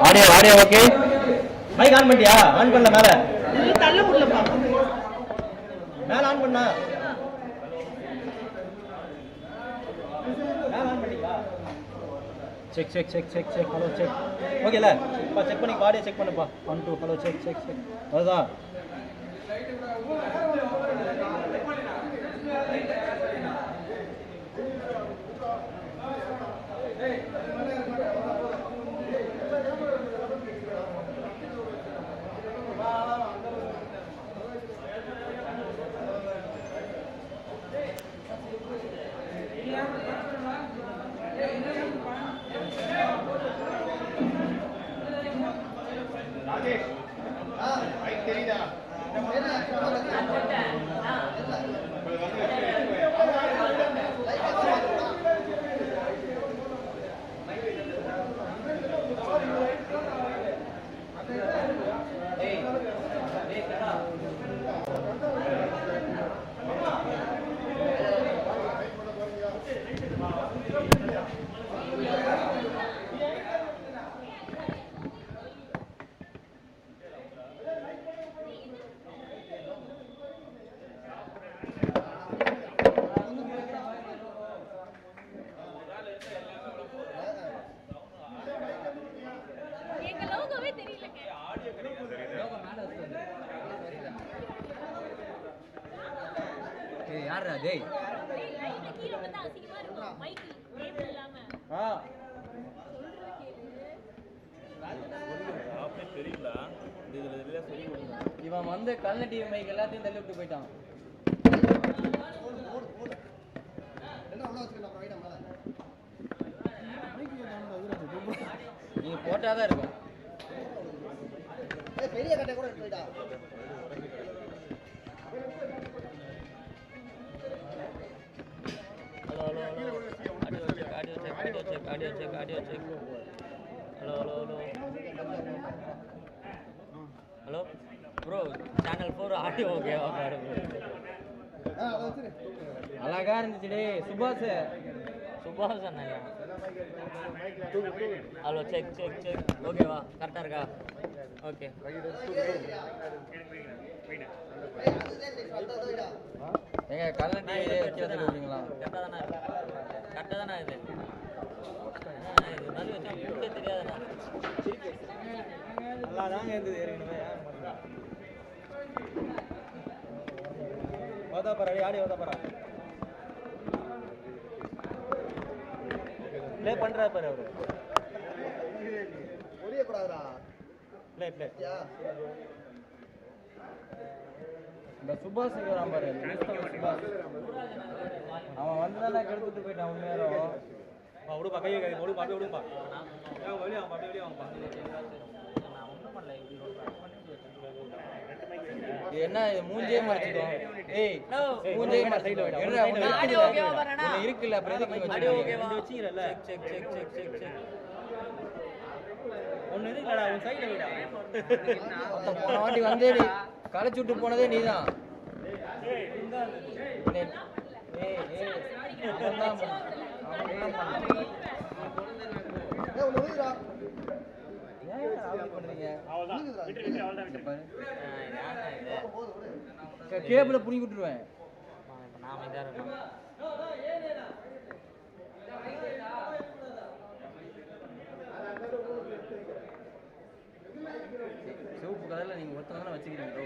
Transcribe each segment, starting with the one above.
Audio audio okay. Mic on பண்ணியா on பண்ணல மேல. தள்ள முடியலப்பா மேல ஆன் பண்ணா check check check check check hello check ஓகேல பா செக் பண்ணி ஆடியோ செக் பண்ணுப்பா. One two hello check check check அதுதான் நீங்க போட்டாதான் இருக்கும். பெரிய கட்டை கூட போயிட்டா hello hello hello. Audio check audio check audio check hello hello hello. Hello bro channel four audio ஓகேவா பாரு. அழகா இருந்துச்சு டேய் சுபாஷ். சுபாஷ் ஹலோ செக் செக் செக் ஓகேவா கரெக்டாக இருக்கா? ஓகே எங்க கல்ல டிவி வச்சு வந்துருக்கீங்களா கரெக்டாக தானே கரெக்டாக தானே இது? இது மாதிரி வச்சா தெரியாதுண்ணா நல்லா தாங்க இருந்தது ஓதா ஆடி ஓதா பாரு ப்ளே பண்றா பாரு அவரு. ஒரியக்கூடாதுடா ப்ளே ப்ளே. யா. இந்த சுபாஷ் இருக்கிறான் பாரு சுபாஷ். அவன் வந்து தானே கெடுத்துட்டு போயிட்டான் உண்மையாலும் விடுப்பா கையை கை விடுப்பா அப்படியே விடுப்பா. ஏன் வெளியே அவன் அப்படியே வெளியே அவன் நான் ஒன்றும் பண்ணல இப்படி ஒரு press பண்ணிட்டு வச்சிருக்கேன். இது என்ன இது மூஞ்சே மறைச்சிடும் ஏய். மூஞ்சே உன்னை ஆடியோ இருக்குல்ல ஓகேவா? உன்னை இருக்குல்ல ஆடியோ வச்சிருக்கீங்க? ஓகேவா வச்சிக்கிறல்ல check check check check check ஒன்னு இருக்குல்லடா உன் சைடுல விடா போன வாட்டி வந்து நீ களைச்சு விட்டு போனதே நீதான் ஏய் ஏய் அவன்தான் பண்ண- அவன்தான் பண்ண. ஏ ஒன்று கேபிள புடிங்கி விட்டுருவேன் நாம இதா இருக்கணும் சிவப்பு கலரில் நீங்கள் ஒருத்தவங்க தானே வச்சுக்கிறீங்க bro.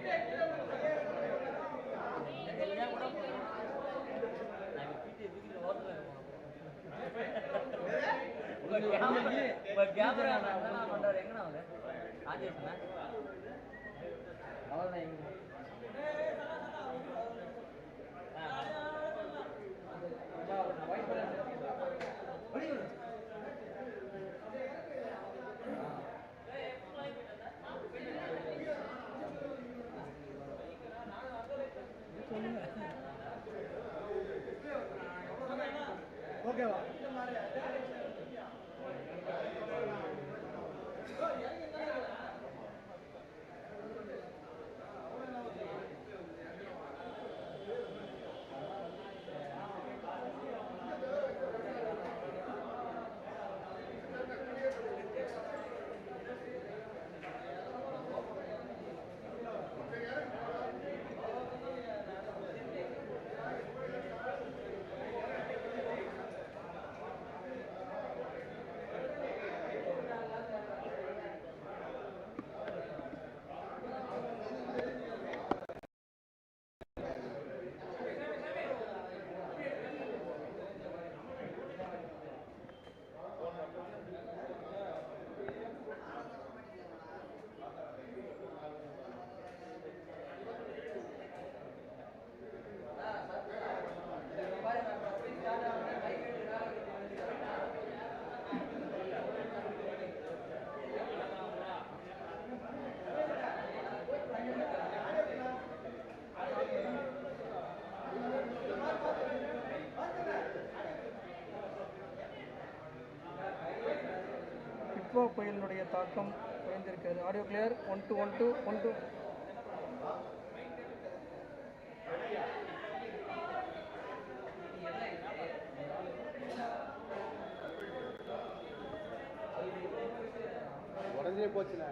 நான் இப்ப PT எங்கண்ணா அவரு? ராஜேஷ்ண்ணா? அவ்வளோதான் இங்க. ஓகேவா நிப்பா புயலினுடைய தாக்கம் குறைந்திருக்கிறது. Audio clear one two one two one two உடஞ்சே போச்சுண்ணே.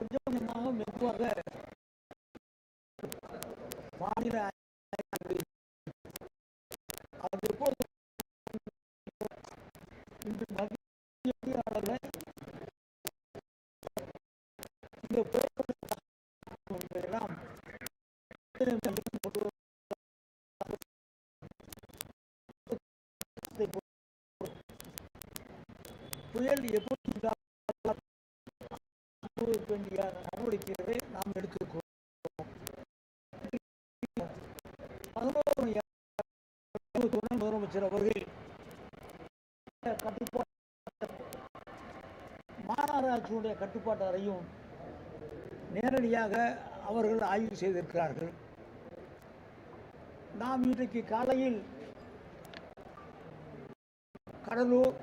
கொஞ்சம் கொஞ்சமாக மெதுவாக மாநில அது எப்போது இன்று அளவில் இந்த இந்த புயல் எல்லாம் புயல் எப்படி வேண்டிய நடவடிக்கைகளை நாம் எடுத்திருக்கிறோம் துணை முதலமைச்சர் அவர்கள் கட்டுப்பாட்டு மாநகராட்சியுடைய கட்டுப்பாட்டு அறையும் நேரடியாக அவர்கள் ஆய்வு செய்திருக்கிறார்கள். நாம் இன்றைக்கு காலையில் கடலூர்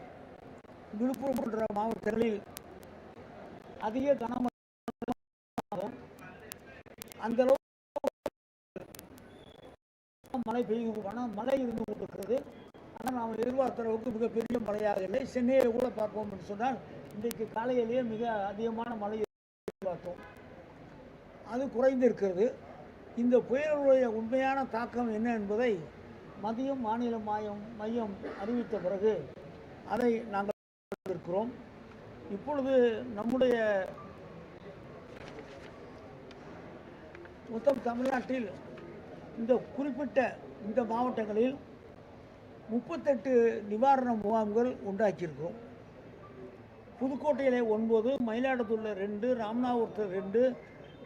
விழுப்புரம் போன்ற மாவட்டங்களில் அதிக கனமழை அந்த அளவு மழை பெய்து ஆனால் மழை இருந்து கொண்டிருக்கிறது. ஆனால் நாம் எதிர்பார்த்த அளவுக்கு மிகப்பெரிய மழையாக இல்லை. சென்னையில் கூட பார்ப்போம் என்று சொன்னால் இன்றைக்கு காலையிலேயே மிக அதிகமான மழை எதிர்பார்த்தோம். அது குறைந்திருக்கிறது. இந்த புயலுடைய உண்மையான தாக்கம் என்ன என்பதை மதியம் மாநில மாயம் மையம் அறிவித்த பிறகு அதை நாங்கள் இருக்கிறோம் இப்பொழுது நம்முடைய மொத்தம் தமிழ்நாட்டில் இந்த குறிப்பிட்ட இந்த மாவட்டங்களில் முப்பத்தெட்டு நிவாரண முகாம்கள் உண்டாக்கியிருக்கிறோம். புதுக்கோட்டையில் ஒன்பது மயிலாடுதுறையில் ரெண்டு ராமநாதபுரத்தில் ரெண்டு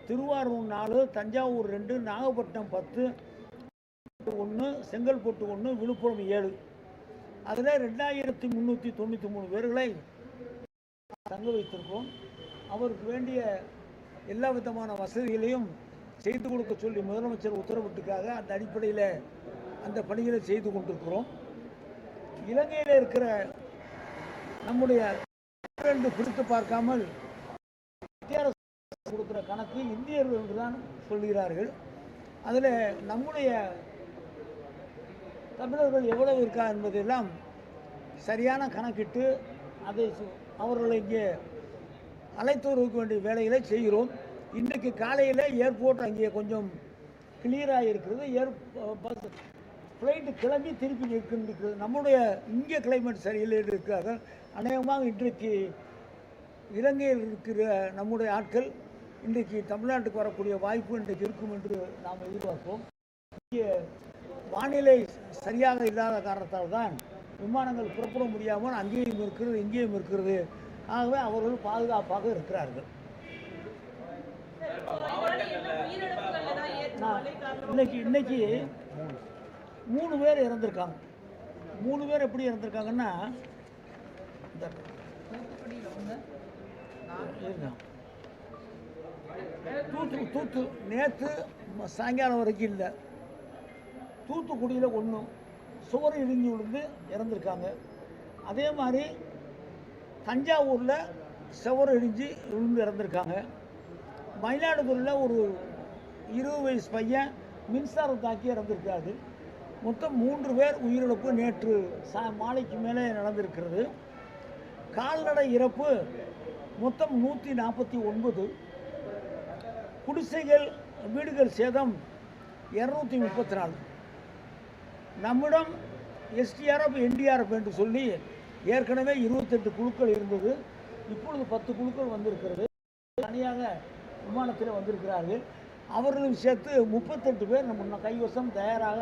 திருவாரூர் நாலு தஞ்சாவூர் ரெண்டு நாகப்பட்டினம் பத்து ஒன்று செங்கல்பட்டு ஒன்று விழுப்புரம் ஏழு. அதில் ரெண்டாயிரத்தி முந்நூற்றி தொண்ணூற்றி மூணு பேர்களை தங்க வைத்திருக்கோம் அவருக்கு வேண்டிய எல்லா விதமான வசதிகளையும் செய்து கொடுக்க சொல்லி முதலமைச்சர் உத்தரவிட்டுக்காக அந்த அடிப்படையில் அந்த பணிகளை செய்து கொண்டிருக்கிறோம். இலங்கையில் இருக்கிற நம்முடைய பிரித்து பார்க்காமல் கொடுக்குற கணக்கு இந்தியர்கள் என்று தான் சொல்கிறார்கள். அதில் நம்முடைய தமிழர்கள் எவ்வளவு இருக்கா என்பதெல்லாம் சரியான கணக்கிட்டு அதை அவர்களை இங்கே அழைத்து வருவதற்கு வேண்டிய வேலைகளை செய்கிறோம். இன்றைக்கு காலையில் ஏர்போர்ட் அங்கே கொஞ்சம் கிளியராக இருக்கிறது ஏர் பஸ் ஃப்ளைட்டு கிளம்பி திருப்பி இருக்கின்றது நம்முடைய இங்கே கிளைமேட் சரியில்லை இருக்காங்க அநேகமாக இன்றைக்கு இலங்கையில் இருக்கிற நம்முடைய ஆட்கள் இன்றைக்கு தமிழ்நாட்டுக்கு வரக்கூடிய வாய்ப்பு இன்றைக்கு இருக்கும் என்று நாம் எதிர்பார்ப்போம். இங்கே வானிலை சரியாக இல்லாத காரணத்தால் தான் விமானங்கள் புறப்பட முடியாமல் அங்கேயும் இருக்கிறது இங்கேயும் இருக்கிறது. ஆகவே அவர்கள் பாதுகாப்பாக இருக்கிறார்கள். இன்னைக்கு இன்னைக்கு மூணு பேர் இறந்துருக்காங்க. மூணு பேர் எப்படி இறந்துருக்காங்கன்னா இருங்க. தூத்து தூத்து. நேற்று சாயங்காலம் வரைக்கும் இல்லை. தூத்துக்குடியில் ஒன்று சுவர் இடிஞ்சு விழுந்து இறந்துருக்காங்க. அதே மாதிரி தஞ்சாவூரில் சுவர் இடிஞ்சு விழுந்து இறந்துருக்காங்க. மயிலாடுதுறையில் ஒரு இருபது வயசு பையன் மின்சாரம் தாக்கி இறந்துருக்காரு. மொத்தம் மூன்று பேர் உயிரிழப்பு நேற்று சா மாலைக்கு மேலே நடந்திருக்கிறது. கால்நடை இறப்பு மொத்தம் நூற்றி நாற்பத்தி ஒன்பது. குடிசைகள் வீடுகள் சேதம் இரநூத்தி முப்பத்தி நாலு. நம்மிடம் எஸ்டிஆர்எஃப் என்டிஆர்எஃப் என்று சொல்லி ஏற்கனவே இருபத்தெட்டு குழுக்கள் இருந்தது. இப்பொழுது பத்து குழுக்கள் வந்திருக்கிறது. தனியாக விமானத்தில் வந்திருக்கிறார்கள். அவர்களும் சேர்த்து முப்பத்தெட்டு பேர் நம்ம கைவசம் தயாராக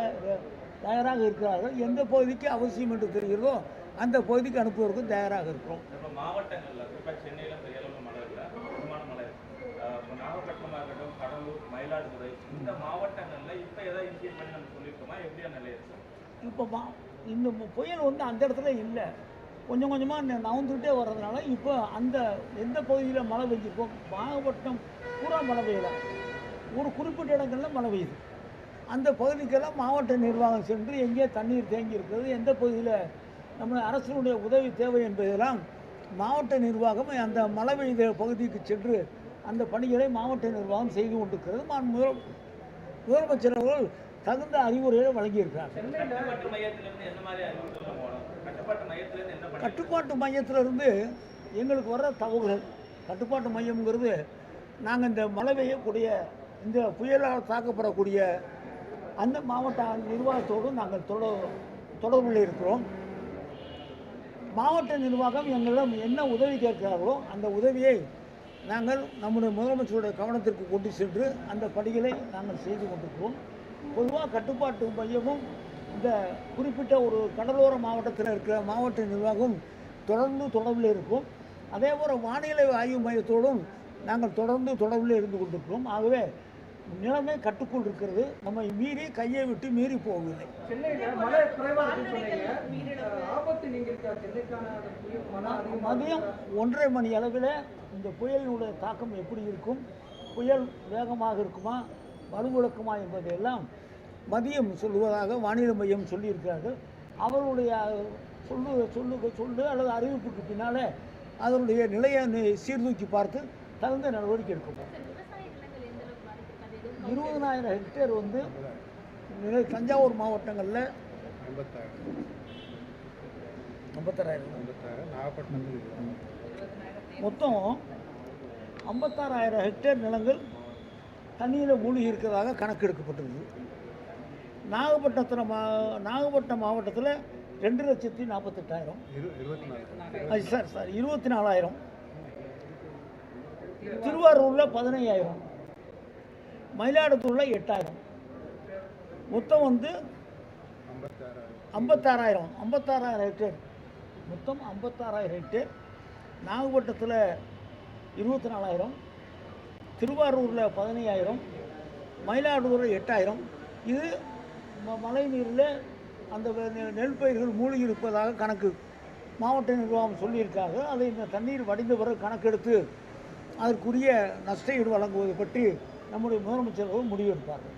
தயாராக இருக்கிறார்கள். எந்த பகுதிக்கு அவசியம் என்று தெரிகிறதோ அந்த பகுதிக்கு அனுப்புவதற்கும் தயாராக இருக்கிறோம். மாவட்டங்களில் குறிப்பாக சென்னையில் பெரிய அளவில் மழை இல்லை விமான மழை இப்போ நாகப்பட்டினமாக பெரம்பலூர் மயிலாடுதுறை இந்த மாவட்டங்களில் இப்போ எதாவது இனிஷியேட் பண்ணி நம்ம சொல்லியிருக்கோமா எப்படியா நிலை இருக்கு? இப்போ மா இந்த புயல் வந்து அந்த இடத்துல இல்லை. கொஞ்சம் கொஞ்சமாக நவுந்துக்கிட்டே வர்றதுனால இப்போ அந்த எந்த பகுதியில் மழை பெஞ்சிருக்கோ மாவட்டம் பூரா மழை பெய்யலை. ஒரு குறிப்பிட்ட இடங்களில் மழை பெய்யுது. அந்த பகுதிக்கெல்லாம் மாவட்ட நிர்வாகம் சென்று எங்கே தண்ணீர் தேங்கி இருக்கிறது எந்த பகுதியில் நம்ம அரசினுடைய உதவி தேவை என்பதெல்லாம் மாவட்ட நிர்வாகம் அந்த மழை பெய்த பகுதிக்கு சென்று அந்த பணிகளை மாவட்ட நிர்வாகம் செய்து கொண்டிருக்கிறது. மாண்பு முதல் முதலமைச்சர் அவர்கள் தகுந்த அறிவுரைகளை வழங்கியிருக்கிறார். கட்டுப்பாட்டு மையத்திலிருந்து கட்டுப்பாட்டு மையத்திலிருந்து எங்களுக்கு வர்ற தகவல்கள் கட்டுப்பாட்டு மையம்ங்கிறது நாங்கள் இந்த மழை பெய்யக்கூடிய இந்த புயலால் தாக்கப்படக்கூடிய அந்த மாவட்ட நிர்வாகத்தோடு நாங்கள் தொடர் தொடர்பில் இருக்கிறோம். மாவட்ட நிர்வாகம் எங்களிடம் என்ன உதவி கேட்கிறார்களோ அந்த உதவியை நாங்கள் நம்முடைய முதலமைச்சருடைய கவனத்திற்கு கொண்டு சென்று அந்த பணிகளை நாங்கள் செய்து கொண்டிருக்கிறோம். பொதுவாக கட்டுப்பாட்டு மையமும் இந்த குறிப்பிட்ட ஒரு கடலோர மாவட்டத்தில் இருக்கிற மாவட்ட நிர்வாகம் தொடர்ந்து தொடர்பில் இருக்கும். அதே போல் வானிலை ஆய்வு மையத்தோடும் நாங்கள் தொடர்ந்து தொடர்பில் இருந்து கொண்டிருக்கிறோம். ஆகவே நிலைமை கட்டுக்குள் இருக்கிறது. நம்மை மீறி கையை விட்டு மீறி போகவில்லை. மதியம் ஒன்றரை மணி அளவில் இந்த புயலினுடைய தாக்கம் எப்படி இருக்கும்? புயல் வேகமாக இருக்குமா? வலுவிழக்குமா என்பதையெல்லாம் மதியம் சொல்லுவதாக வானிலை மையம் சொல்லியிருக்கிறார்கள். அவர்களுடைய சொல்லு சொல்லு சொல்லு அல்லது அறிவிப்புக்கு பின்னாலே அதனுடைய நிலையை சீர்தூக்கி பார்த்து தகுந்த நடவடிக்கை எடுக்கப்படும் சார் விவசாய நிலங்கள் எந்த அளவுக்கு பாதிக்கப்பட்டது எதுவும் இருபதனாயிரம் ஹெக்டேர் வந்து தஞ்சாவூர் மாவட்டங்களில் ஐம்பத்தாறாயிரம். மொத்தம் ஐம்பத்தாறாயிரம் ஹெக்டேர் நிலங்கள் தண்ணியில் மூழ்கி இருக்கிறதாக கணக்கெடுக்கப்பட்டது நாகப்பட்டினத்தில் மா நாகப்பட்டினம் மாவட்டத்தில் ரெண்டு லட்சத்தி நாற்பத்தெட்டாயிரம் அது சார் சார் இருபத்தி நாலாயிரம். திருவாரூரில் பதினையாயிரம். மயிலாடுதுறையில் எட்டாயிரம். மொத்தம் வந்து ஐம்பத்தாறாயிரம். ஐம்பத்தாறாயிரம் ஹெக்டேர் மொத்தம் ஐம்பத்தாறாயிரம் ஹெக்டேர் நாகப்பட்டினத்தில் இருபத்தி நாலாயிரம் திருவாரூரில் பதினையாயிரம். மயிலாடுதுறை எட்டாயிரம். இது மழை நீரில் அந்த நெ- நெல் பயிர்கள் மூழ்கி இருப்பதாக கணக்கு. மாவட்ட நிர்வாகம் சொல்லியிருக்காங்க. அதை இந்த தண்ணீர் வடிந்த பிறகு கணக்கெடுத்து அதற்குரிய நஷ்டஈடு வழங்குவது பற்றி நம்முடைய முதலமைச்சர் முடிவெடுப்பார்கள்.